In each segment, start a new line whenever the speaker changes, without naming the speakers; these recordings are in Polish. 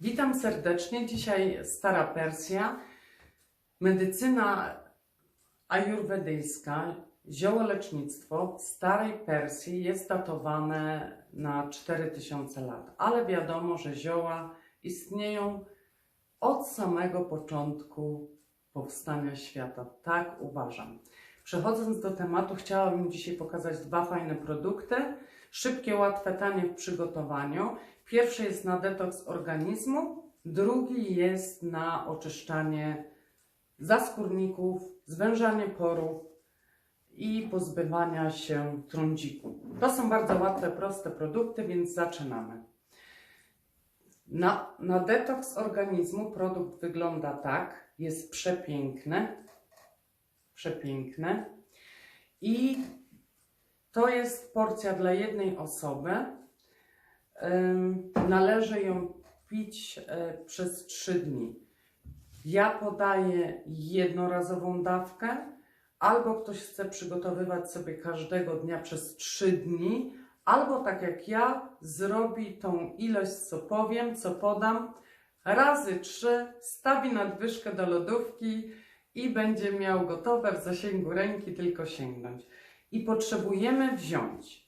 Witam serdecznie. Dzisiaj stara Persja. Medycyna ajurwedyjska, ziołolecznictwo w starej Persji jest datowane na 4000 lat, ale wiadomo, że zioła istnieją od samego początku powstania świata. Tak uważam. Przechodząc do tematu, chciałabym dzisiaj pokazać dwa fajne produkty. Szybkie, łatwe, tanie w przygotowaniu. Pierwszy jest na detoks organizmu, drugi jest na oczyszczanie zaskórników, zwężanie porów i pozbywania się trądziku. To są bardzo łatwe, proste produkty, więc zaczynamy. Na, na detoks organizmu produkt wygląda tak, jest przepiękny, przepiękny i to jest porcja dla jednej osoby. Należy ją pić e, przez 3 dni. Ja podaję jednorazową dawkę, albo ktoś chce przygotowywać sobie każdego dnia przez 3 dni, albo tak jak ja, zrobi tą ilość, co powiem, co podam, razy 3, stawi nadwyżkę do lodówki i będzie miał gotowe w zasięgu ręki, tylko sięgnąć. I potrzebujemy wziąć.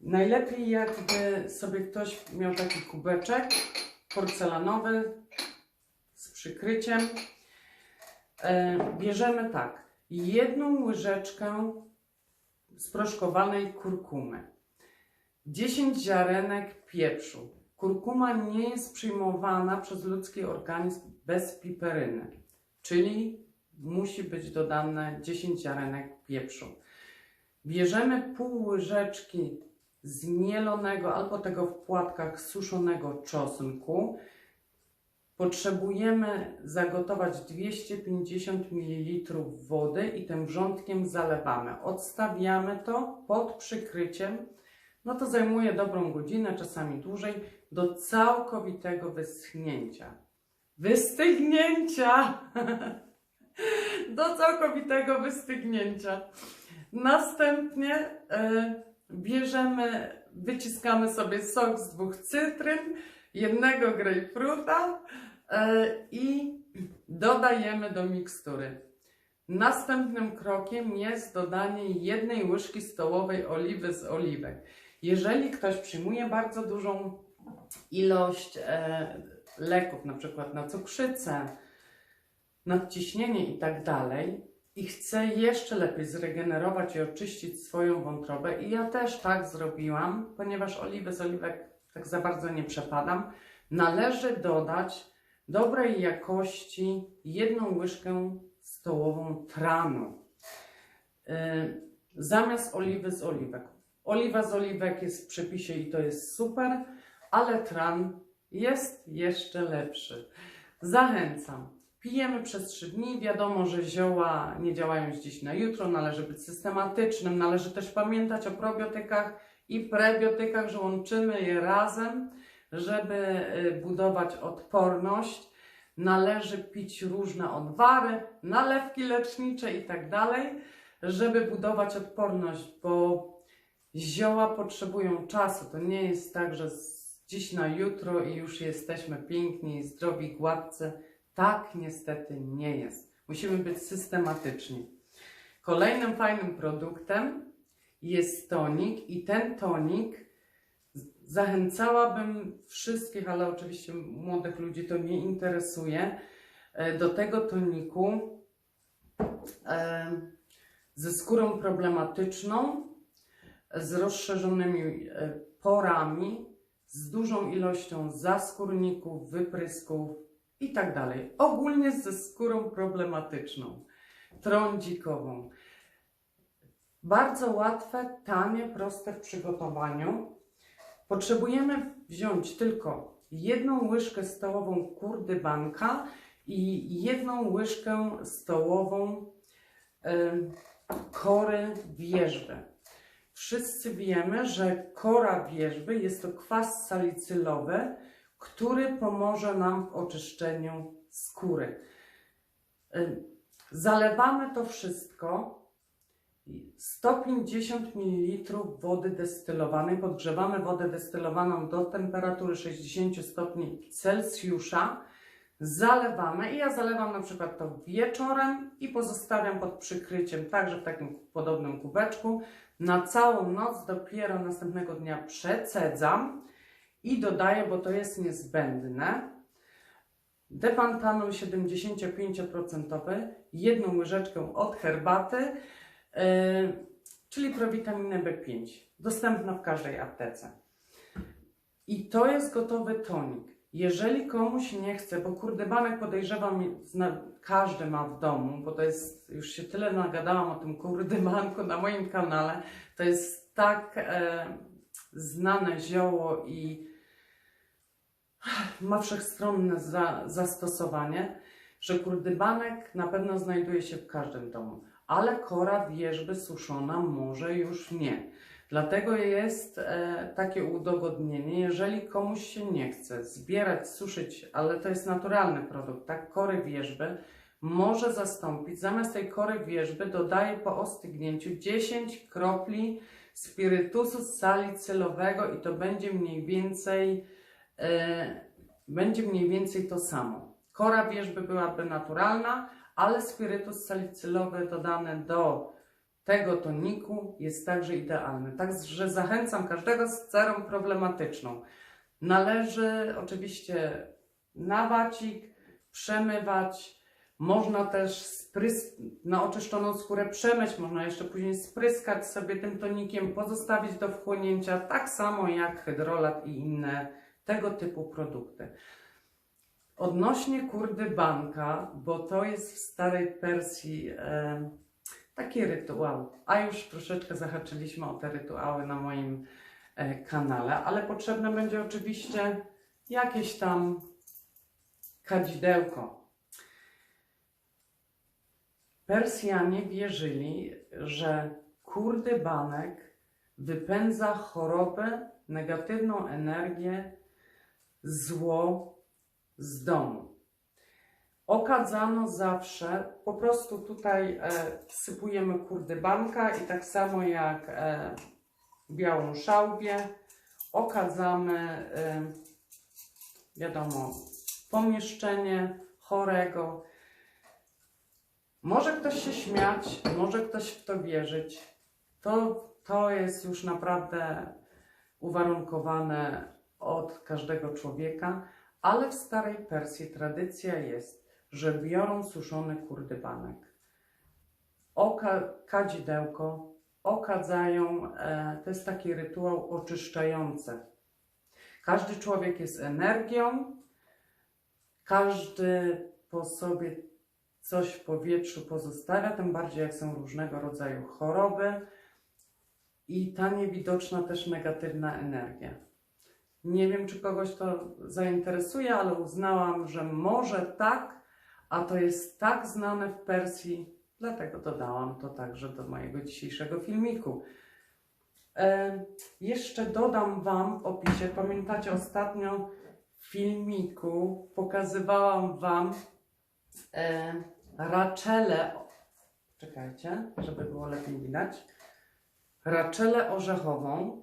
Najlepiej jakby sobie ktoś miał taki kubeczek porcelanowy z przykryciem. E, bierzemy tak, jedną łyżeczkę sproszkowanej kurkumy, 10 ziarenek pieprzu. Kurkuma nie jest przyjmowana przez ludzki organizm bez piperyny, czyli musi być dodane 10 ziarenek pieprzu. Bierzemy pół łyżeczki zmielonego albo tego w płatkach suszonego czosnku. Potrzebujemy zagotować 250 ml wody i tym wrzątkiem zalewamy. Odstawiamy to pod przykryciem. No to zajmuje dobrą godzinę, czasami dłużej, do całkowitego wyschnięcia. Wystygnięcia! do całkowitego wystygnięcia. Następnie e, bierzemy, wyciskamy sobie sok z dwóch cytryn, jednego grejpfruta e, i dodajemy do mikstury. Następnym krokiem jest dodanie jednej łyżki stołowej oliwy z oliwek. Jeżeli ktoś przyjmuje bardzo dużą ilość e, leków, na przykład na cukrzycę, nadciśnienie i tak dalej, i chce jeszcze lepiej zregenerować i oczyścić swoją wątrobę, i ja też tak zrobiłam, ponieważ oliwy z oliwek tak za bardzo nie przepadam, należy dodać dobrej jakości jedną łyżkę stołową tranu. Yy, zamiast oliwy z oliwek. Oliwa z oliwek jest w przepisie i to jest super, ale tran jest jeszcze lepszy. Zachęcam. Pijemy przez 3 dni. Wiadomo, że zioła nie działają z dziś na jutro. Należy być systematycznym. Należy też pamiętać o probiotykach i prebiotykach, że łączymy je razem, żeby y, budować odporność. Należy pić różne odwary, nalewki lecznicze i tak dalej, żeby budować odporność, bo zioła potrzebują czasu. To nie jest tak, że z dziś na jutro i już jesteśmy piękni, zdrowi, gładcy. Tak niestety nie jest. Musimy być systematyczni. Kolejnym fajnym produktem jest tonik i ten tonik zachęcałabym wszystkich, ale oczywiście młodych ludzi to nie interesuje, e, do tego toniku e, ze skórą problematyczną, z rozszerzonymi e, porami, z dużą ilością zaskórników, wyprysków i tak dalej. Ogólnie ze skórą problematyczną, trądzikową. Bardzo łatwe, tanie, proste w przygotowaniu. Potrzebujemy wziąć tylko jedną łyżkę stołową kurdybanka i jedną łyżkę stołową em, kory wierzby. Wszyscy wiemy, że kora wierzby jest to kwas salicylowy, który pomoże nam w oczyszczeniu skóry. Ym, Zalewamy to wszystko 150 ml wody destylowanej. Podgrzewamy wodę destylowaną do temperatury 60 stopni Celsjusza. Zalewamy i ja zalewam na przykład to wieczorem i pozostawiam pod przykryciem, także w takim podobnym kubeczku. Na całą noc dopiero następnego dnia przecedzam i dodaję, bo to jest niezbędne, depantanol 75%, jedną łyżeczkę od herbaty, yy, czyli prowitaminę B5, dostępna w każdej aptece. I to jest gotowy tonik. Jeżeli komuś nie chce, bo kurdybanek podejrzewam, zna, każdy ma w domu, bo to jest, już się tyle nagadałam o tym kurdybanku na moim kanale, to jest tak e, znane zioło i ma wszechstronne za, zastosowanie, że kurdybanek na pewno znajduje się w każdym domu, ale kora wierzby suszona może już nie. Dlatego jest e, takie udogodnienie, jeżeli komuś się nie chce zbierać, suszyć, ale to jest naturalny produkt, tak, kory wierzby, może zastąpić, zamiast tej kory wierzby dodaje po ostygnięciu 10 kropli spirytusu salicylowego i to będzie mniej więcej, będzie mniej więcej to samo. Kora wierzby byłaby naturalna, ale spirytus salicylowy dodany do tego toniku jest także idealny. Także zachęcam każdego z cerą problematyczną. Należy oczywiście na przemywać. Można też na oczyszczoną skórę przemyć, można jeszcze później spryskać sobie tym tonikiem, pozostawić do wchłonięcia, tak samo jak hydrolat i inne tego typu produkty. Odnośnie kurdy banka, bo to jest w starej Persji e, taki rytuał, a już troszeczkę zahaczyliśmy o te rytuały na moim e, kanale, ale potrzebne będzie oczywiście jakieś tam kadzidełko. Persjanie wierzyli, że kurdy banek wypędza chorobę, negatywną energię, zło z domu. Okadzano zawsze, po prostu tutaj e, wsypujemy kurdybanka i tak samo jak e, białą szałwię, okadzamy, e, wiadomo, pomieszczenie chorego. Może ktoś się śmiać, może ktoś w to wierzyć. To, to jest już naprawdę uwarunkowane od każdego człowieka, ale w starej Persji tradycja jest, że biorą suszony kurdybanek, oka, kadzidełko, okadzają, e, to jest taki rytuał oczyszczający. Każdy człowiek jest energią, każdy po sobie coś w powietrzu pozostawia, tym bardziej jak są różnego rodzaju choroby i ta niewidoczna też negatywna energia. Nie wiem, czy kogoś to zainteresuje, ale uznałam, że może tak, a to jest tak znane w Persji, dlatego dodałam to także do mojego dzisiejszego filmiku. E, jeszcze dodam Wam w opisie, pamiętacie ostatnio w filmiku pokazywałam Wam e, raczelę, czekajcie, żeby było lepiej widać, raczelę orzechową,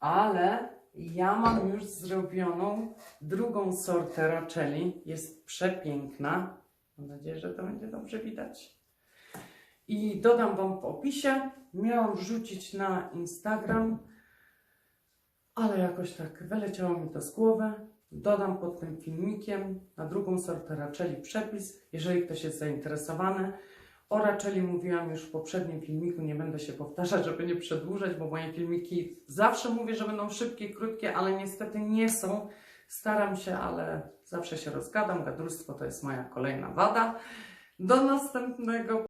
ale ja mam już zrobioną drugą sortę raczeli. Jest przepiękna. Mam nadzieję, że to będzie dobrze widać. I dodam Wam w opisie. Miałam wrzucić na Instagram, ale jakoś tak wyleciało mi to z głowy. Dodam pod tym filmikiem na drugą sortę raczeli przepis, jeżeli ktoś jest zainteresowany. O raczeli mówiłam już w poprzednim filmiku, nie będę się powtarzać, żeby nie przedłużać, bo moje filmiki zawsze mówię, że będą szybkie, krótkie, ale niestety nie są. Staram się, ale zawsze się rozgadam. Gadulstwo to jest moja kolejna wada. Do następnego